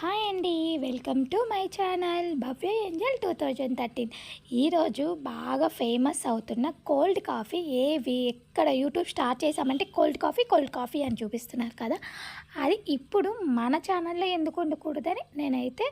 Hi అండి welcome to my channel Bhavya Angel two thousand thirteen. ఈరోజు బాగా famous అవుతున్న కోల్డ్ కాఫీ ఏవి ఎక్కడ యూట్యూబ్ స్టార్ట్ చేసామంటే కోల్డ్ కాఫీ కోల్డ్ కాఫీ అని చూపిస్తున్నారు కదా. అది ఇప్పుడు మన ఛానల్లో ఎందుకు ఉండకూడదని నేనైతే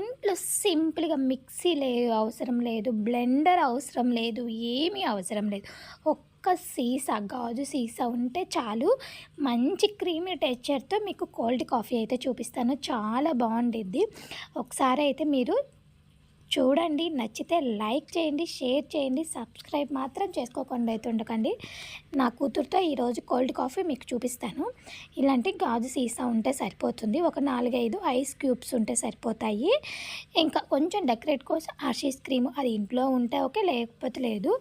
ఇంట్లో సింపుల్గా మిక్సీ లేదు అవసరం లేదు బ్లెండర్ అవసరం లేదు ఏమీ అవసరం లేదు. ఒక్క సీసా గాజు సీసా ఉంటే చాలు. మంచి క్రీమీ టెక్చర్తో మీకు కోల్డ్ కాఫీ అయితే చూపిస్తాను. చాలా బాగుండిద్ది. ఒకసారి అయితే మీరు చూడండి నచ్చితే లైక్ చేయండి షేర్ చేయండి సబ్స్క్రైబ్ మాత్రం చేసుకోకుండా అయితే ఉండకండి. నా కూతురుతో ఈరోజు కోల్డ్ కాఫీ మీకు చూపిస్తాను. ఇలాంటి గాజు సీసా ఉంటే సరిపోతుంది. ఒక నాలుగైదు ఐస్ క్యూబ్స్ ఉంటే సరిపోతాయి. ఇంకా కొంచెం డెకరేట్ కోసం ఆర్షీస్ క్రీమ్ అది ఇంట్లో ఉంటే ఓకే లేకపోతే లేదు.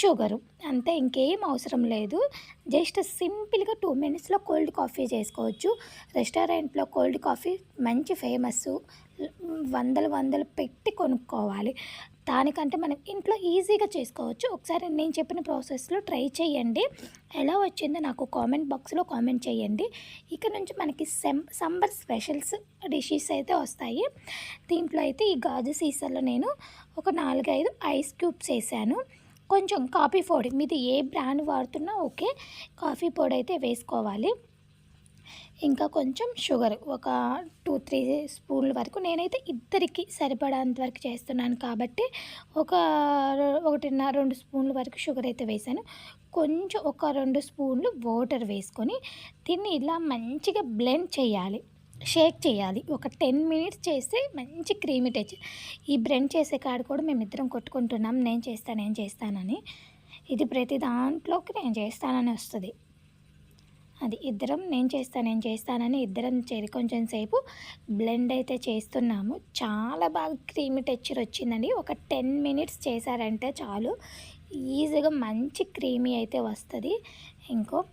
షుగరు అంతే ఇంకేం అవసరం లేదు. జస్ట్ సింపుల్గా టూ మినిట్స్లో కోల్డ్ కాఫీ చేసుకోవచ్చు. రెస్టారెంట్లో కోల్డ్ కాఫీ మంచి ఫేమస్ వందలు వందలు పెట్టి కొనుక్కోవాలి. దానికంటే మనం ఇంట్లో ఈజీగా చేసుకోవచ్చు. ఒకసారి నేను చెప్పిన ప్రాసెస్లో ట్రై చేయండి. ఎలా వచ్చిందో నాకు కామెంట్ బాక్స్లో కామెంట్ చేయండి. ఇక నుంచి మనకి సెం సంబర్ స్పెషల్స్ డిషెస్ అయితే వస్తాయి. దీంట్లో అయితే ఈ గాజు సీసాలో నేను ఒక నాలుగైదు ఐస్ క్యూబ్స్ వేసాను. కొంచెం కాఫీ పొడి మీది ఏ బ్రాండ్ వాడుతున్నా ఓకే. కాఫీ పొడి అయితే వేసుకోవాలి. ఇంకా కొంచెం షుగర్ ఒక టూ త్రీ స్పూన్ల వరకు. నేనైతే ఇద్దరికి సరిపడంత వరకు చేస్తున్నాను కాబట్టి ఒక ఒకటిన్నర రెండు స్పూన్ల వరకు షుగర్ అయితే వేసాను. కొంచెం ఒక రెండు స్పూన్లు వాటర్ వేసుకొని దీన్ని ఇలా మంచిగా బ్లెండ్ చేయాలి. షేక్ చేయాలి. ఒక టెన్ మినిట్స్ చేస్తే మంచి క్రీమీ టచ్ ఈ బ్రెండ్ చేసే కాడ కూడా మేమిద్దరం కొట్టుకుంటున్నాం. నేను చేస్తాను నేను చేస్తానని. ఇది ప్రతి దాంట్లోకి నేను చేస్తానని వస్తుంది. అది ఇద్దరం నేను చేస్తాను నేను చేస్తానని ఇద్దరం చేరి కొంచెం సేపు బ్లెండ్ అయితే చేస్తున్నాము. చాలా బాగా క్రీమీ టెక్చర్ వచ్చిందండి. ఒక టెన్ మినిట్స్ చేశారంటే చాలు. ఈజీగా మంచి క్రీమీ అయితే వస్తుంది. ఇంకో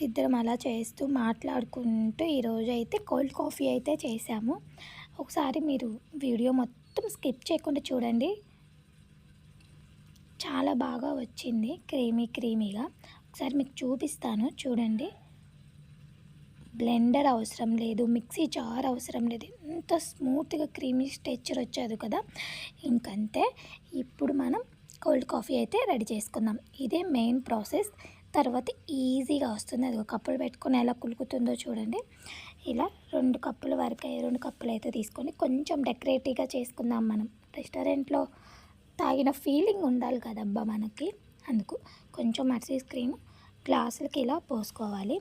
ఇద్దరం అలా చేస్తూ మాట్లాడుకుంటూ ఈరోజు అయితే కోల్డ్ కాఫీ అయితే చేసాము ఒకసారి మీరు వీడియో మొత్తం స్కిప్ చేయకుండా చూడండి. చాలా బాగా వచ్చింది క్రీమీ క్రీమీగా. ఒకసారి మీకు చూపిస్తాను చూడండి. బ్లెండర్ అవసరం లేదు మిక్సీ జార్ అవసరం లేదు. ఎంత స్మూత్గా క్రీమీ స్టెచ్చర్ వచ్చేది కదా. ఇంకంతే. ఇప్పుడు మనం కోల్డ్ కాఫీ అయితే రెడీ చేసుకుందాం. ఇదే మెయిన్ ప్రాసెస్. తర్వాత ఈజీగా వస్తుంది. అది ఒక కప్పులు పెట్టుకొని ఎలా కులుకుతుందో చూడండి. ఇలా రెండు కప్పుల వరకు రెండు కప్పులు అయితే తీసుకొని కొంచెం డెకరేటివ్గా చేసుకుందాం మనం. రెస్టారెంట్లో తాగిన ఫీలింగ్ ఉండాలి కదబ్బా మనకి. అందుకు కొంచెం మర్సీస్ క్రీమ్ గ్లాసులకి ఇలా పోసుకోవాలి.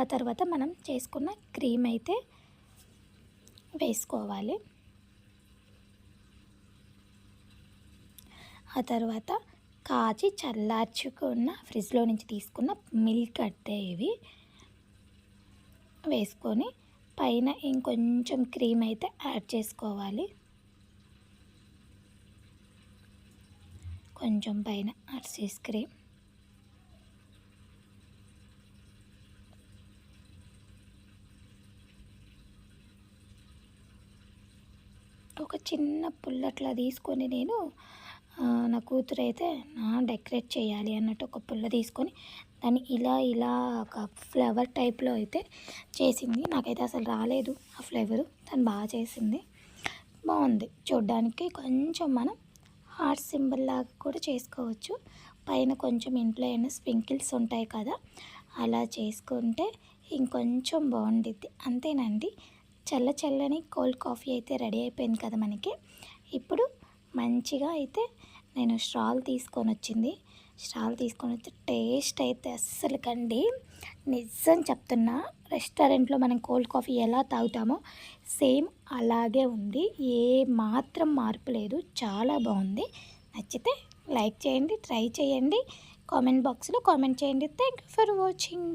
ఆ తర్వాత మనం చేసుకున్న క్రీమ్ అయితే వేసుకోవాలి. ఆ తర్వాత కాచి చల్లార్చుకున్న ఫ్రిడ్జ్లో నుంచి తీసుకున్న మిల్క్ అట్టే ఇవి. వేసుకొని పైన ఇంకొంచెం క్రీమ్ అయితే యాడ్ చేసుకోవాలి. కొంచెం పైన అర్సీస్ క్రీమ్. ఒక చిన్న పుల్లట్లా తీసుకొని నేను నా కూతురు అయితే నా డెకరేట్ చేయాలి అన్నట్టు ఒక పుల్ల తీసుకొని దాన్ని ఇలా ఇలా ఒక ఫ్లవర్ టైప్లో అయితే చేసింది. నాకైతే అసలు రాలేదు ఆ ఫ్లేవరు. తను బాగా చేసింది. బాగుంది. చూడ్డానికి కొంచెం మనం హార్ట్ సింబల్ లాగా కూడా చేసుకోవచ్చు. పైన కొంచెం ఇంట్లో అయినా స్ప్రింకిల్స్ ఉంటాయి కదా అలా చేసుకుంటే ఇంకొంచెం బాగుండిద్ది. అంతేనండి. చల్ల చల్లని కోల్డ్ కాఫీ అయితే రెడీ అయిపోయింది కదా మనకి. ఇప్పుడు మంచిగా అయితే నేను స్ట్రాల్ తీసుకొని వచ్చింది స్ట్రాల్ తీసుకొని వచ్చి టేస్ట్ అయితే అస్సలు కండి నిజం చెప్తున్నా రెస్టారెంట్లో మనం కోల్డ్ కాఫీ ఎలా తాగుతామో సేమ్ అలాగే ఉంది. ఏ మాత్రం మార్పు లేదు. చాలా బాగుంది. నచ్చితే లైక్ చేయండి ట్రై చేయండి. కామెంట్ బాక్స్లో కామెంట్ చేయండి. Thank you for watching.